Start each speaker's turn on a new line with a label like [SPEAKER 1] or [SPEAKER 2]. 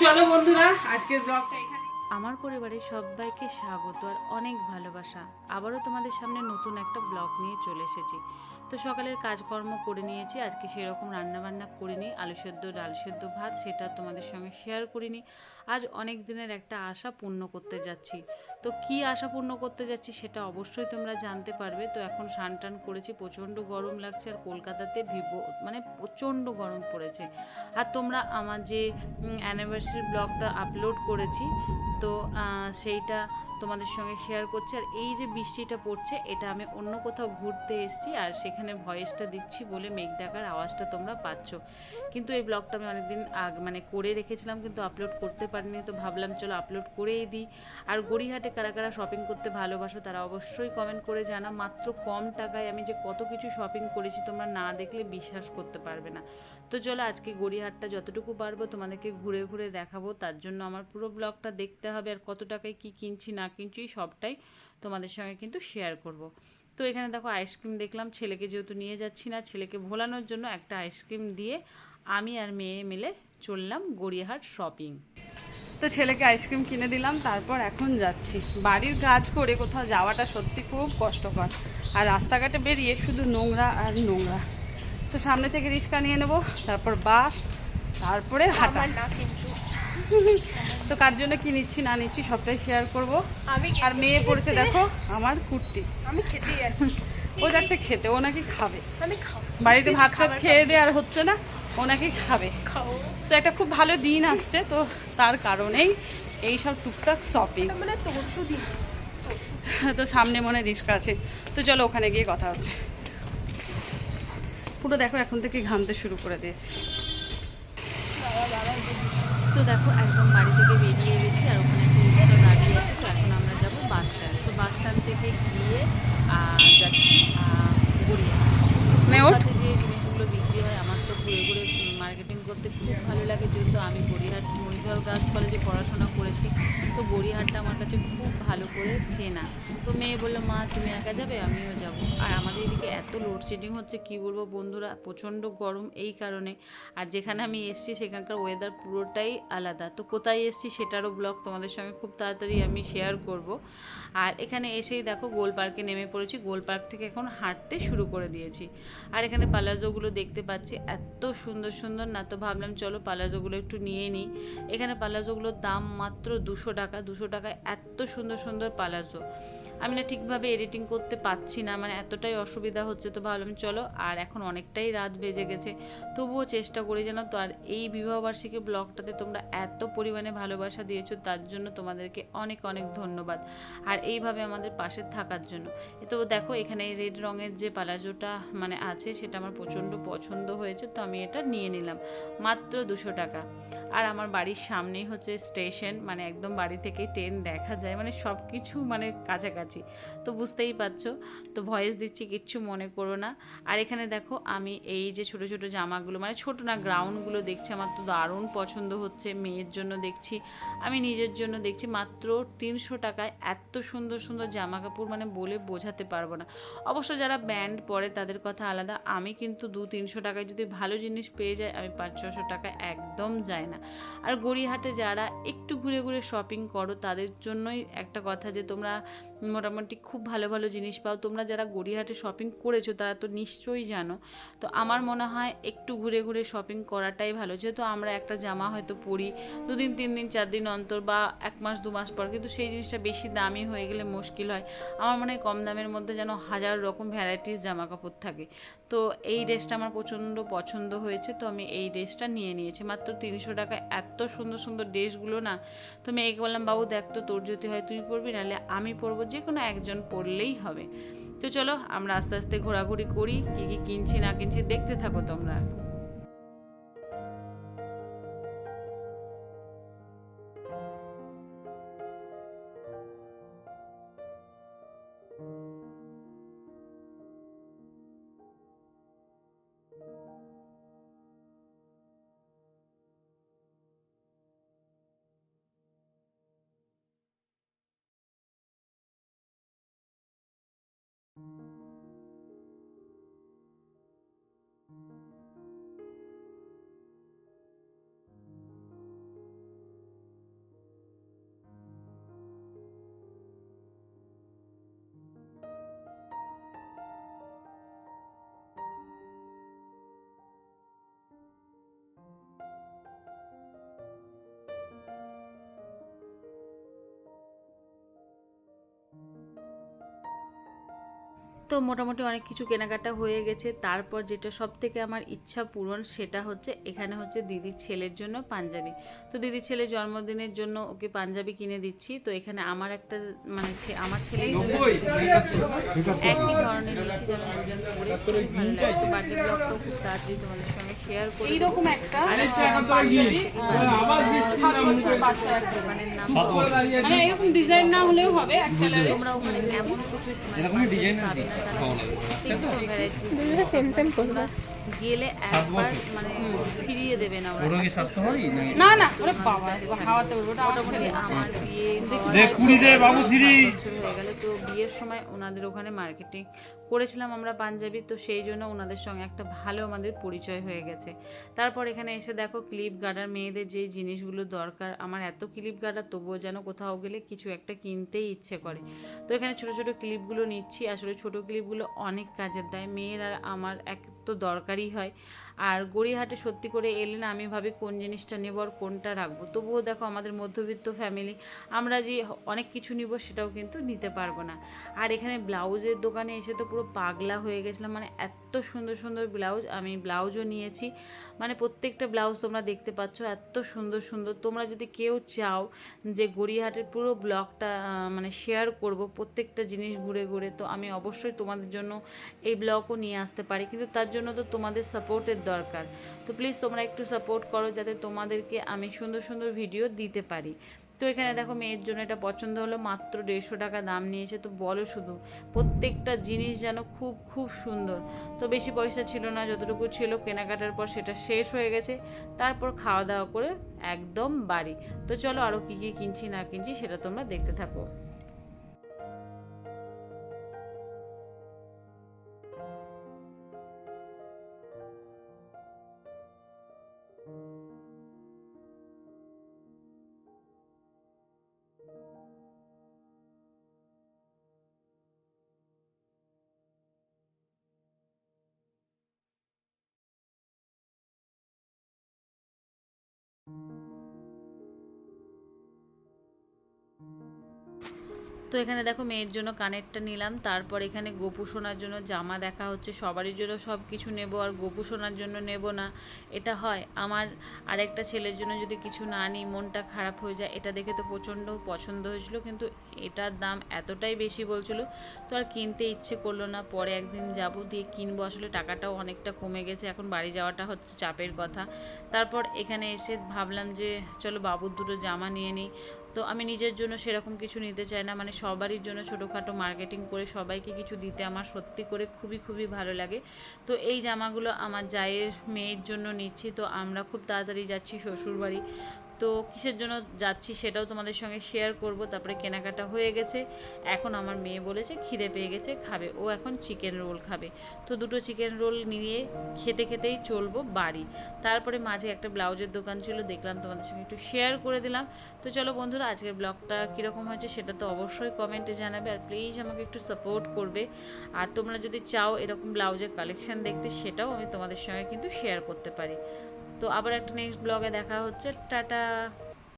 [SPEAKER 1] চলো বন্ধুরা, আজকের ব্লগটা এখানে।
[SPEAKER 2] আমার পরিবারের সবাইকে স্বাগত আর অনেক ভালোবাসা। আবারও তোমাদের সামনে নতুন একটা ব্লগ নিয়ে চলে এসেছি। তো সকালের কাজকর্ম করে নিয়েছি, আজকে সেরকম রান্নাবান্না করিনি, আলু সেদ্ধ, ডাল সেদ্ধ ভাত, সেটা তোমাদের সঙ্গে শেয়ার করিনি। আজ অনেক দিনের একটা আশা পূর্ণ করতে যাচ্ছি। তো কি আশা পূর্ণ করতে যাচ্ছি সেটা অবশ্যই তোমরা জানতে পারবে। তো এখন স্নান টান করেছি, প্রচণ্ড গরম লাগছে আর কলকাতাতে ভিভো মানে প্রচণ্ড গরম পড়েছে। আর তোমরা আমার যে অ্যানিভার্সারি ব্লগটা আপলোড করেছি, তো সেইটা তোমাদের সঙ্গে শেয়ার করছি। আর এই যে বৃষ্টিটা পড়ছে, এটা আমি অন্য কোথাও ঘুরতে এসেছি আর সেখানে ভয়েসটা দিচ্ছি বলে মেঘ ডাকার আওয়াজটা তোমরা পাচ্ছ। কিন্তু এই ব্লগটা আমি অনেকদিন আগ মানে করে রেখেছিলাম, কিন্তু আপলোড করতে পারিনি তো ভাবলাম, চলো আপলোড করেই দিই। আর গড়িহাটে কারা কারা শপিং করতে ভালোবাসো, তারা অবশ্যই কমেন্ট করে জানা মাত্র কম টাকায় আমি যে কত কিছু শপিং করেছি, তোমরা না দেখলে বিশ্বাস করতে পারবে না। তো চলো আজকে গড়িয়াহাটটা যতটুকু পারব তোমাদেরকে ঘুরে ঘুরে দেখাবো। তার জন্য আমার পুরো ব্লগটা দেখতে হবে আর কত টাকায় কি কিনছি, না কিনছি, সবটাই তোমাদের সঙ্গে কিন্তু শেয়ার করব। তো এখানে দেখো আইসক্রিম দেখলাম, ছেলেকে যেহেতু নিয়ে যাচ্ছি না, ছেলেকে ভোলানোর জন্য একটা আইসক্রিম দিয়ে আমি আর মেয়ে মিলে চললাম গড়িয়াহাট শপিং
[SPEAKER 1] তো ছেলেকে আইসক্রিম কিনে দিলাম তারপর এখন যাচ্ছি। বাড়ির কাজ করে কোথাও যাওয়াটা সত্যি খুব কষ্টকর। আর রাস্তাঘাটে বেরিয়ে শুধু নোংরা আর নোংরা। তো সামনে থেকে রিক্সা নিয়ে নেব তারপর বাস তারপরে হাঁটা।
[SPEAKER 3] না কিন্তু।
[SPEAKER 1] তো কার জন্য কি নিচ্ছি না নিচ্ছি সবটাই শেয়ার করব।
[SPEAKER 3] আমি
[SPEAKER 1] আর মেয়ে পড়েছে দেখো আমার কুর্তি
[SPEAKER 3] আমি খেতে যাচ্ছি।
[SPEAKER 1] ও যাচ্ছে খেতে ও নাকি খাবে। বাড়িতে ভাত খেয়ে দিয়ে আর হচ্ছে না। ও নাকি খাবে।
[SPEAKER 3] খাব
[SPEAKER 1] তো একটা খুব ভালো দিন আসছে তো তার কারণেই এই সব টুকটাক শপিং
[SPEAKER 3] মানে তরশু দিন।
[SPEAKER 1] তো সামনে মনে রিস্ক আছে। তো চলো ওখানে গিয়ে কথা হচ্ছে। পুরো দেখো এখন থেকে ঘামতে শুরু করে দিয়েছে।
[SPEAKER 2] তো দেখো একদম বাড়ি থেকে বেরিয়ে গেছি আর বলল, মা, তুমি একা যাবে? আমিও যাব। আর আমাদের এদিকে এত লোডশেডিং হচ্ছে, কি বলব বন্ধুরা, প্রচণ্ড গরম এই কারণে। আর যেখানে আমি এসছি, সেখানকার ওয়েদার পুরোটাই আলাদা। তো কোথায় এসছি সেটারও ব্লগ তোমাদের সঙ্গে খুব তাড়াতাড়ি আমি শেয়ার করব। আর এখানে এসেই দেখো, গোল পার্কে নেমে পড়েছি। গোল পার্ক থেকে এখন হাঁটতে শুরু করে দিয়েছি। আর এখানে পালাজোগুলো দেখতে পাচ্ছি, এত সুন্দর সুন্দর। না তো ভাবলাম, চলো পালাজোগুলো একটু নিয়ে নিই। এখানে পালাজোগুলোর দাম মাত্র দুশো টাকা। দুশো টাকায় এত সুন্দর সুন্দর পালাজো আমি না ঠিকভাবে এডিটিং করতে পারছি না মানে এতটাই অসুবিধা হচ্ছে, তো ভাবলাম চলো, আর এখন অনেকটাই রাত বেজে গেছে, তবুও চেষ্টা করি যেন, তো আর এই বিবাহবার্ষিকী ব্লগটাতে তোমরা এত পরিমাণে ভালোবাসা দিয়েছ, তার জন্য তোমাদেরকে অনেক অনেক ধন্যবাদ, আর এইভাবে আমাদের পাশে থাকার জন্য। তো দেখো, এখানে রেড রঙের যে পালাজোটা মানে আছে, সেটা আমার প্রচণ্ড পছন্দ হয়েছে, তো আমি এটা নিয়ে নিলাম, মাত্র দুশো টাকা। আর আমার বাড়ির সামনেই হচ্ছে স্টেশন মানে একদম বাড়ি থেকে ট্রেন দেখা যায় মানে সব কিছু মানে কাছাকাছি। তো বুঝতেই পারছ, তো ভয়েস দিচ্ছি, কিচ্ছু মনে করো না। আর এখানে দেখো, আমি এই যে ছোট ছোট জামাগুলো মানে ছোট না, গ্রাউন্ডগুলো দেখছি, আমার তো দারুণ পছন্দ হচ্ছে, মেয়ের জন্য দেখছি, আমি নিজের জন্য দেখছি, মাত্র তিনশো টাকায় এত সুন্দর সুন্দর জামা কাপড় মানে বলে বোঝাতে পারব না। অবশ্য যারা ব্যান্ড পরে, তাদের কথা আলাদা, আমি কিন্তু দু তিনশো টাকায় যদি ভালো জিনিস পেয়ে যাই, আমি পাঁচ ছশো টাকায় একদম যায় না। আর গড়িয়াহাটে যারা একটু ঘুরে ঘুরে শপিং করো তাদের জন্যই একটা কথা যে তোমরা মোটামুটি খুব ভালো ভালো জিনিস পাও। তোমরা যারা গড়িয়াহাটে শপিং করেছ তারা তো নিশ্চয়ই জানো। তো আমার মনে হয় একটু ঘুরে ঘুরে শপিং করাটাই ভালো। যেহেতু আমরা একটা জামা হয়তো পরি দুদিন তিন দিন চার দিন অন্তর বা এক মাস দু মাস পর কিন্তু সেই জিনিসটা বেশি দামি হয়ে গেলে মুশকিল হয়। আমার মনে হয় কম দামের মধ্যে যেন হাজার রকম ভ্যারাইটিস জামা কাপড় থাকে। তো এই ড্রেসটা আমার প্রচণ্ড পছন্দ হয়েছে তো আমি এই ড্রেসটা নিয়ে নিয়েছি। মাত্র তিনশো টাকায় এত সুন্দর সুন্দর ড্রেসগুলো না। তো আমি একে বললাম, বাবু, দেখ তো তোর যদি হয় তুই পরবি, নাহলে আমি পরবো যে কোনো একজন পরলেই হবে। তো চলো, আমরা আস্তে আস্তে ঘোরাঘুরি করি, কী কী কিনছি না কিনছি, দেখতে থাকো তোমরা। তো মোটামুটি অনেক কিছু কেনাকাটা হয়ে গেছে। তারপর যেটা সব থেকে আমার ইচ্ছা পূরণ সেটা হচ্ছে এখানে হচ্ছে দিদির ছেলের জন্য পাঞ্জাবি। তো দিদির ছেলের জন্মদিনের জন্য ওকে পাঞ্জাবি কিনে দিচ্ছি। তো এখানে আমার একটা মানে আমার ছেলে একই ধরনের নিচ্ছি যেন দুজন পরে। খুব ভালো লাগে। তো বাকি ব্লগটাও খুব তাড়াতাড়ি তোমাদের সঙ্গে শেয়ার করি
[SPEAKER 1] এইরকম একটা
[SPEAKER 2] নাম
[SPEAKER 1] মানে এরকম ডিজাইন না হলেও হবে এক কালারে
[SPEAKER 2] তোমরা ওখানে এমন কিছু মানে ডিজাইন পাবে না তারা গেলে একবার মানে ফিরিয়ে দেবে না ওরা
[SPEAKER 4] কি স্বাস্থ্য হয় না
[SPEAKER 1] না না ওরে বাবা খাওয়াতে বলব ওটা আমার
[SPEAKER 2] মোটামুটি আমার বিয়ে
[SPEAKER 4] দেখ। কুড়ি দে বাবু থ্রি
[SPEAKER 2] হয়ে গেলে তো বিয়ের সময় ওনাদের ওখানে মার্কেটিং করেছিলাম আমরা পাঞ্জাবি তো সেই জন্য ওনাদের সঙ্গে একটা ভালো আমাদের পরিচয় হয়ে গেছে। তারপর এখানে এসে দেখো ক্লিপ গার্ডার মেয়েদের যে জিনিসগুলো দরকার আমার এত ক্লিপ গার্ডার তবুও যেন কোথাও গেলে কিছু একটা কিনতেই ইচ্ছে করে। তো এখানে ছোট ছোট ক্লিপগুলো নিচ্ছি আসলে ছোট ক্লিপগুলো অনেক কাজের দেয় মেয়ের আর আমার এক তো দরকারই হয়। আর গড়িয়াহাটে সত্যি করে এলে না আমি ভাবি কোন জিনিসটা নেব আর কোনটা রাখব। তবুও দেখো আমাদের মধ্যবিত্ত ফ্যামিলি আমরা যে অনেক কিছু নিব সেটাও কিন্তু নিতে পারব না। আর এখানে ব্লাউজের দোকানে এসে তো পুরো পাগলা হয়ে গেছিলাম মানে এত সুন্দর সুন্দর ব্লাউজ, আমি ব্লাউজও নিয়েছি। মানে প্রত্যেকটা ব্লাউজ তোমরা দেখতে পাচ্ছ, এত সুন্দর সুন্দর। তোমরা যদি কেউ চাও যে গড়িয়াহাটের পুরো ব্লগটা মানে শেয়ার করব প্রত্যেকটা জিনিস ঘুরে ঘুরে, তো আমি অবশ্যই তোমাদের জন্য এই ব্লগও নিয়ে আসতে পারি। কিন্তু তার জন্য তো তোমাদের সাপোর্টের দরকার। তো প্লিজ তোমরা একটু সাপোর্ট করো যাতে তোমাদেরকে আমি সুন্দর সুন্দর ভিডিও দিতে পারি। তো এখানে দেখো মেয়ের জন্য এটা পছন্দ হলো, মাত্র দেড়শো টাকা দাম নিয়েছে, তো বলো শুধু, প্রত্যেকটা জিনিস যেন খুব খুব সুন্দর। তো বেশি পয়সা ছিল না, যতটুকু ছিল, কেনাকাটার পর সেটা শেষ হয়ে গেছে, তারপর খাওয়া দাওয়া করে একদম বাড়ি। তো চলো আরও কী কী কিনছি না কিনছি, সেটা তোমরা দেখতে থাকো। তো এখানে দেখো মেয়ের জন্য কানেরটা নিলাম, তারপর এখানে গোপু সোনার জন্য জামা দেখা হচ্ছে, সবারই জন্য সব কিছু নেব আর গোপু সোনার জন্য নেব না, এটা হয়। আমার আরেকটা ছেলের জন্য যদি কিছু না নিই, মনটা খারাপ হয়ে যায়, এটা দেখে তো প্রচণ্ড পছন্দ হয়েছিল, কিন্তু এটার দাম এতটাই বেশি বলছিল, তো আর কিনতে ইচ্ছে করল না, পরে একদিন যাব, দিয়ে কিনবো, আসলে টাকাটাও অনেকটা কমে গেছে, এখন বাড়ি যাওয়াটা হচ্ছে চাপের কথা। তারপর এখানে এসে ভাবলাম যে, চলো বাবুর দুটো জামা নিয়ে নিই তো আমি নিজের জন্য সেরকম কিছু নিতে চাই না। মানে সবারই জন্য ছোটোখাটো মার্কেটিং করে সবাইকে কিছু দিতে আমার সত্যি করে খুবই খুবই ভালো লাগে। তো এই জামাগুলো আমার জায়ের মেয়ের জন্য নিচ্ছি। তো আমরা খুব তাড়াতাড়ি যাচ্ছি শ্বশুরবাড়ি। তো কিসের জন্য যাচ্ছি সেটাও তোমাদের সঙ্গে শেয়ার করব। তারপরে কেনাকাটা হয়ে গেছে। এখন আমার মেয়ে বলেছে খিদে পেয়ে গেছে, খাবে। ও এখন চিকেন রোল খাবে। তো দুটো চিকেন রোল নিয়ে খেতে খেতেই চলবো বাড়ি। তারপরে মাঝে একটা ব্লাউজের দোকান ছিল, দেখলাম তোমাদের সঙ্গে একটু শেয়ার করে দিলাম। তো চলো বন্ধুরা, আজকের ব্লগটা কীরকম হয়েছে সেটা তো অবশ্যই কমেন্টে জানাবে। আর প্লিজ আমাকে একটু সাপোর্ট করবে। আর তোমরা যদি চাও এরকম ব্লাউজের কালেকশন দেখতে, সেটাও আমি তোমাদের সঙ্গে কিন্তু শেয়ার করতে পারি। তো আবার একটা নেক্সট ব্লগে দেখা হচ্ছে। টাটা!